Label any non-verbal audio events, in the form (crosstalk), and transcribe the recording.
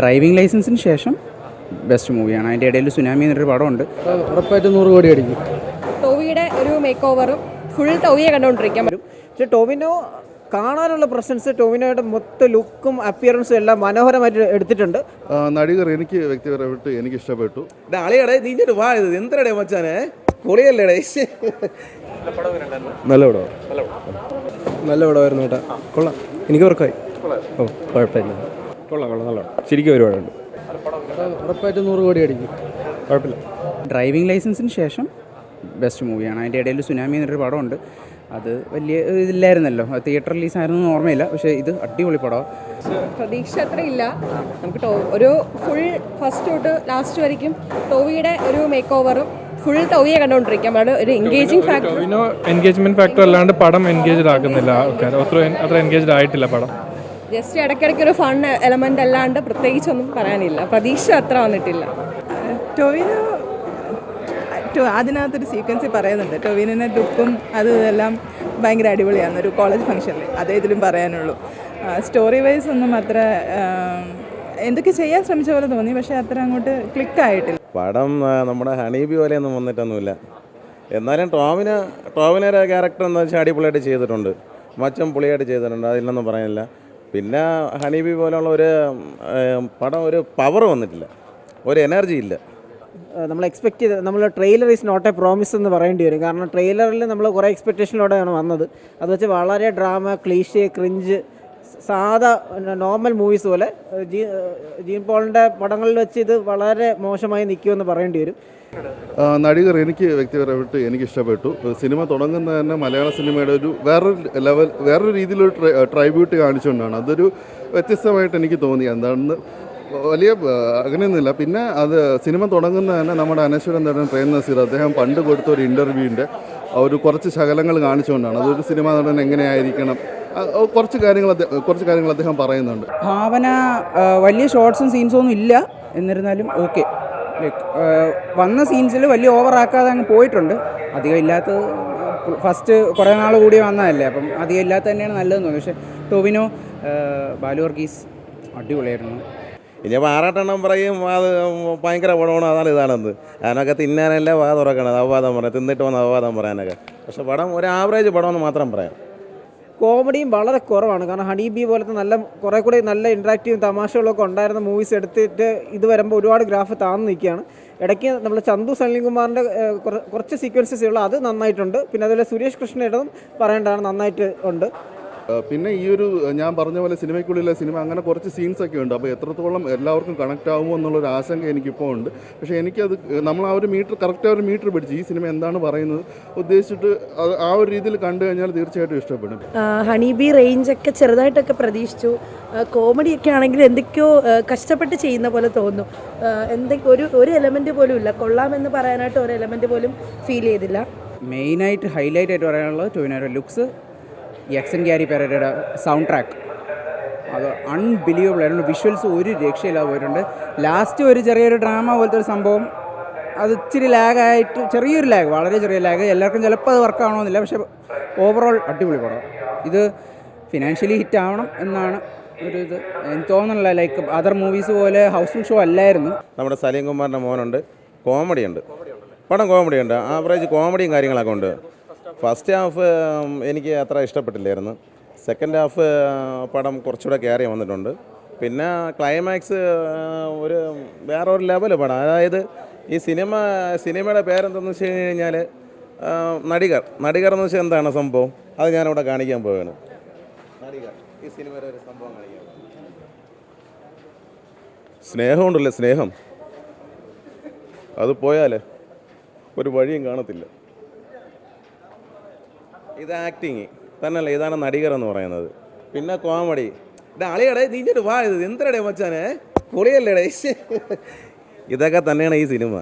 Driving ലൈസൻസിന് ശേഷം best മൂവിയാണ്. അതിന്റെ ഇടയിൽ സുനാമി എന്നൊരു പടമുണ്ട്. ഉറപ്പായിട്ടും നൂറ് കോടി അടിക്കും. ടോവിയുടെ ഒരു മേക്ക് ഓവറും ഫുൾ ടോവിയെ കണ്ടുകൊണ്ടിരിക്കാൻ പറ്റും. പക്ഷേ ടോവിനോ കാണാനുള്ള പ്രസൻസ് ടോവിനോയുടെ മൊത്ത ലുക്കും അപ്പിയറൻസും എല്ലാം മനോഹരമായിട്ട് എടുത്തിട്ടുണ്ട്. നടികർ എനിക്ക് വ്യക്തിപരമായിട്ട് എനിക്ക് ഇഷ്ടപ്പെട്ടു അളിയടേ നീ ഇങ്ങോട്ട് വാ ഇത് എന്തരടേ മച്ചാനെ? പൊളിയല്ലേടേ? നല്ല പടം. നല്ല പടമായിരുന്നു കേട്ടാ കൊള്ളാം. എനിക്ക് ഉറക്കമായി. ഓ കുഴപ്പമില്ല. കൊള്ളാം കൊള്ളാം ശരിക്കും ഒരുപാടുണ്ട് ഉറപ്പായിട്ടും നൂറ് കോടി അടിക്കും. കുഴപ്പമില്ല. ഡ്രൈവിംഗ് ലൈസൻസിന് ശേഷം ബെസ്റ്റ് മൂവിയാണ് അതിന്റെ ഇടയിൽ സുനാമി എന്നൊരു പടമുണ്ട്. അത് വലിയ ഇതില്ലായിരുന്നല്ലോ. തിയേറ്റർ റിലീസ് ആയിരുന്നു ഓർമ്മയില്ല. പക്ഷേ ഇത് അടിപൊളി പടമാണ് പ്രതീക്ഷ അത്ര ഇല്ല. നമുക്ക് ടോ ഒരു ഫുൾ ഫസ്റ്റ് തൊട്ട് ലാസ്റ്റ് വരയ്ക്കും. ടോവിയുടെ ഒരു മേക്ക് ഓവറും ഫുൾ ടോവിയെ കണ്ടുകൊണ്ടിരിക്കാം അവിടെ ഒരു എൻഗേജിങ് ഫാക്ടർ എൻഗേജ്മെന്റ് ഫാക്ടർ അല്ലാണ്ട് പടം എൻഗേജ്ഡ് ആക്കുന്നില്ല ആൾക്കാർ അത്ര അത്ര എൻഗേജ്ഡ് ആയിട്ടില്ല പടം. ജസ്റ്റ് ഇടയ്ക്കിടയ്ക്ക് ഒരു ഫൺ എലമെന്റ് അല്ലാണ്ട് പ്രത്യേകിച്ചൊന്നും പറയാനില്ല. പ്രതീക്ഷ അത്ര വന്നിട്ടില്ല. ടൊവിനോ ടൊ- അതിനകത്തൊരു സീക്വൻസിൽ പറയുന്നുണ്ട്. ടൊവിനെ ഡുപ്പും അത് ഇതെല്ലാം ഭയങ്കര അടിപൊളിയാണ് ഒരു കോളേജ് ഫംഗ്ഷനിൽ അതേ ഇതിലും പറയാനുള്ളൂ. സ്റ്റോറി വൈസ് ഒന്നും അത്ര എന്തൊക്കെ ചെയ്യാൻ ശ്രമിച്ച പോലെ തോന്നി പക്ഷേ അത്ര അങ്ങോട്ട് ക്ലിക്ക് ആയിട്ടില്ല. പടം നമ്മുടെ ഹണീബി പോലെയൊന്നും വന്നിട്ടൊന്നുമില്ല. എന്നാലും ടോമിന് ടോമിനൊരു ക്യാരക്ടർ എന്താ വെച്ചാൽ അടിപൊളിയായിട്ട് ചെയ്തിട്ടുണ്ട്. മച്ചം പുളിയായിട്ട് ചെയ്തിട്ടുണ്ട്. അതിലൊന്നും പറയാനില്ല. പിന്നെ ഹണീബി പോലുള്ള ഒരു പടം ഒരു പവർ വന്നിട്ടില്ല. ഒരു എനർജി ഇല്ല. നമ്മൾ എക്സ്പെക്ട് ചെയ്ത് നമ്മൾ trailer is not a promise എന്ന് പറയേണ്ടി വരും. കാരണം ട്രെയിലറിൽ നമ്മൾ കുറേ എക്സ്പെക്റ്റേഷനിലൂടെയാണ് വന്നത്. അത് വെച്ച് വളരെ ഡ്രാമ ക്ലീഷേ ക്രിഞ്ച് സാധാ നോർമൽ മൂവീസ് പോലെ ജീ ജീൻ പോളിന്റെ പടങ്ങളിൽ വെച്ച് ഇത് വളരെ മോശമായി നിൽക്കുമെന്ന് പറയേണ്ടി വരും. നടികർ എനിക്ക് വ്യക്തിപരമായിട്ട് എനിക്ക് ഇഷ്ടപ്പെട്ടു സിനിമ തുടങ്ങുന്ന തന്നെ മലയാള സിനിമയുടെ ഒരു വേറൊരു ലെവൽ വേറൊരു രീതിയിലൊരു ട്രൈ- ട്രൈബ്യൂട്ട് കാണിച്ചുകൊണ്ടാണ്. അതൊരു വ്യത്യസ്തമായിട്ട് എനിക്ക് തോന്നി. എന്താണെന്ന് വലിയ അങ്ങനെയൊന്നുമില്ല. പിന്നെ അത് സിനിമ തുടങ്ങുന്ന തന്നെ നമ്മുടെ അനശ്വരൻ നടൻ പ്രേം നസീർ. അദ്ദേഹം പണ്ട് കൊടുത്ത ഒരു ഇന്റർവ്യൂവിന്റെ ഒരു കുറച്ച് ശകലങ്ങൾ കാണിച്ചുകൊണ്ടാണ്. അതൊരു സിനിമ നടൻ എങ്ങനെയായിരിക്കണം? കുറച്ച് കാര്യങ്ങൾ കുറച്ച് കാര്യങ്ങൾ അദ്ദേഹം പറയുന്നുണ്ട്. ഭാവന വലിയ ഷോർട്സും സീൻസും ഒന്നും ഇല്ല. എന്നിരുന്നാലും ഓക്കെ ലൈക്ക് വന്ന സീൻസിൽ വലിയ ഓവർ ആക്കാതെ അങ്ങ് പോയിട്ടുണ്ട്. അധികം ഇല്ലാത്തത് ഫസ്റ്റ് കുറേ നാൾ കൂടി വന്നതല്ലേ അപ്പം അധികം ഇല്ലാത്ത തന്നെയാണ് നല്ലതെന്ന് തോന്നുന്നു. പക്ഷേ ടോവിനോ ബാലു വർഗീസ് അടിപൊളിയായിരുന്നു. ഇനി ആറാട്ടെണ്ണം പറയും അത് ഭയങ്കര പടമാണ് അതാണ് ഇതാണെന്ന്. അതിനൊക്കെ തിന്നാനല്ല വാ തുറക്കണത് അവവാദം പറയാം തിന്നിട്ട് വന്ന് അവവാദം പറയാനൊക്കെ. പക്ഷെ പടം ഒരു ആവറേജ് പടമെന്ന് മാത്രം പറയാം. കോമഡിയും വളരെ കുറവാണ്. കാരണം ഹണി ബി പോലത്തെ നല്ല കുറേ കൂടി നല്ല ഇൻട്രാക്റ്റീവും തമാശകളൊക്കെ ഉണ്ടായിരുന്ന മൂവീസ് എടുത്തിട്ട് ഇത് വരുമ്പോൾ ഒരുപാട് ഗ്രാഫ് താന്ന് നിൽക്കുകയാണ്. ഇടയ്ക്ക് നമ്മൾ ചന്തു സനിൽകുമാറിന്റെ കുറച്ച് സീക്വൻസസ് ഉള്ള അത് നന്നായിട്ടുണ്ട്. പിന്നെ അതുപോലെ സുരേഷ് കൃഷ്ണയുടേതും പറയേണ്ടതാണ് നന്നായിട്ട് ഉണ്ട്. പിന്നെ ഈ ഒരു ഞാൻ പറഞ്ഞ പോലെ സിനിമയ്ക്കുള്ളിലെ സിനിമ അങ്ങനെ കുറച്ച് സീൻസ് ഒക്കെ ഉണ്ട്. അപ്പോൾ എത്രത്തോളം എല്ലാവർക്കും കണക്ട് ആകുമോ എന്നുള്ളൊരു ആശങ്ക എനിക്കിപ്പോൾ ഉണ്ട്. പക്ഷേ എനിക്കത് നമ്മൾ ആ ഒരു മീറ്റർ കറക്റ്റ് ആ ഒരു മീറ്റർ പിടിച്ച് ഈ സിനിമ എന്താണ് പറയുന്നത് ഉദ്ദേശിച്ചിട്ട് ആ ഒരു രീതിയിൽ കണ്ടു കഴിഞ്ഞാൽ തീർച്ചയായിട്ടും ഇഷ്ടപ്പെടും. ഹണിബി റേഞ്ച് ഒക്കെ ചെറുതായിട്ടൊക്കെ പ്രതീക്ഷിച്ചു. കോമഡി ഒക്കെ ആണെങ്കിൽ എന്തൊക്കെയോ കഷ്ടപ്പെട്ട് ചെയ്യുന്ന പോലെ തോന്നുന്നു. എന്തൊക്കെ ഒരു ഒരു എലമെന്റ് പോലും ഇല്ല. കൊള്ളാമെന്ന് പറയാനായിട്ട് ഒരു എലമെന്റ് പോലും ഫീൽ ചെയ്തില്ല. മെയിനായിട്ട് ഹൈലൈറ്റ് ആയിട്ട് പറയാനുള്ളത് ടൊവിനോയുടെ ലുക്സ് എക്സൻ ഗ്യാരി പെരയുടെ സൗണ്ട് ട്രാക്ക് അത് അൺബിലീവബിൾ ആയിരുന്നു വിഷ്വൽസ് ഒരു രക്ഷയില്ലാതെ പോയിട്ടുണ്ട്. ലാസ്റ്റ് ഒരു ചെറിയൊരു ഡ്രാമ പോലത്തെ ഒരു സംഭവം. അത് ഇച്ചിരി ലാഗായിട്ട് ചെറിയൊരു ലാഗ് വളരെ ചെറിയ ലാഗ് എല്ലാവർക്കും ചിലപ്പോൾ അത് വർക്ക് ആവണമെന്നില്ല. പക്ഷേ ഓവറോൾ അടിപൊളി പടം. ഇത് ഫിനാൻഷ്യലി ഹിറ്റ് ആവണം എന്നാണ് ഒരു ഇത്. എനിക്ക് തോന്നുന്നില്ല ലൈക്ക് അതർ മൂവീസ് പോലെ ഹൗസിംഗ് ഷോ അല്ലായിരുന്നു. നമ്മുടെ സലീം കുമാറിന്റെ മോനുണ്ട്. കോമഡി ഉണ്ട് പടം കോമഡി ഉണ്ട് ആവറേജ് കോമഡിയും കാര്യങ്ങളൊക്കെ ഉണ്ട്. ഫസ്റ്റ് ഹാഫ് എനിക്ക് അത്ര ഇഷ്ടപ്പെട്ടില്ലായിരുന്നു. സെക്കൻഡ് ഹാഫ് പടം കുറച്ചുകൂടെ കയറി വന്നിട്ടുണ്ട്. പിന്നെ ക്ലൈമാക്സ് ഒരു വേറെ ഒരു ലെവൽ പടം. അതായത് ഈ സിനിമ സിനിമയുടെ പേരെന്തെന്ന് വെച്ച് കഴിഞ്ഞ് കഴിഞ്ഞാൽ നടികർ. നടികർ എന്ന് വെച്ചാൽ എന്താണ് സംഭവം? അത് ഞാനിവിടെ കാണിക്കാൻ പോവുകയാണ് ഈ സിനിമയുടെ ഒരു സംഭവം കാണിക്കാൻ സ്നേഹമുണ്ടല്ലേ സ്നേഹം? അത് പോയാലേ ഒരു വഴിയും കാണത്തില്ല. ഇത് ആക്ടിങ് തന്നെയല്ല ഇതാണ് നടികർ എന്ന് പറയുന്നത്. പിന്നെ കോമഡി ഇതാ അളിയടേ നീ വാ ഇത് എന്തരടേ മച്ചാനെ? പൊളിയല്ലേടേ (laughs) ഇതൊക്കെ തന്നെയാണ് ഈ സിനിമ.